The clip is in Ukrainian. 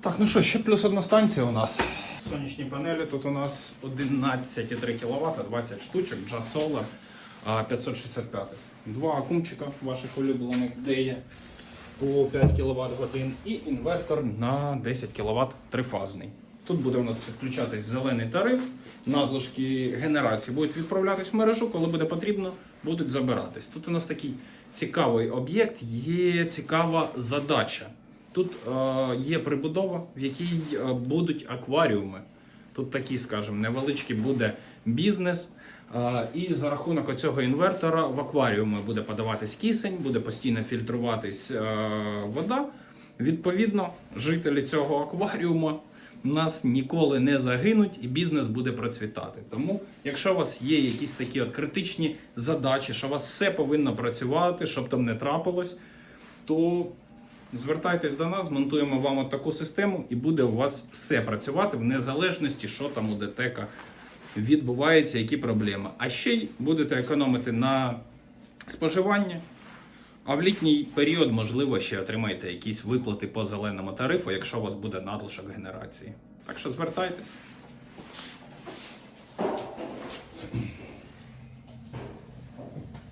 Так, ну що, ще плюс одна станція у нас. Сонячні панелі тут у нас 11,3 кВт, 20 штучок, Just Solar 565. Два акумчика ваших улюблених, де є по 5 кВт годин і інвертор на 10 кВт трифазний. Тут буде у нас підключатись зелений тариф, надлишки генерації будуть відправлятись в мережу, коли буде потрібно, будуть забиратись. Тут у нас такий цікавий об'єкт, є цікава задача. Тут е, є прибудова, в якій е, будуть акваріуми. Тут такий, скажімо, невеличкий буде бізнес. Е, і за рахунок цього інвертора в акваріуми буде подаватись кисень, буде постійно фільтруватись е, вода. Відповідно, жителі цього акваріуму нас ніколи не загинуть і бізнес буде процвітати. Тому, якщо у вас є якісь такі от критичні задачі, що у вас все повинно працювати, щоб там не трапилось, то звертайтесь до нас, змонтуємо вам от таку систему, і буде у вас все працювати в незалежності, що там у ДТЕКа відбувається, які проблеми. А ще й будете економити на споживанні. А в літній період, можливо, ще отримаєте якісь виплати по зеленому тарифу, якщо у вас буде надлишок генерації. Так що звертайтесь.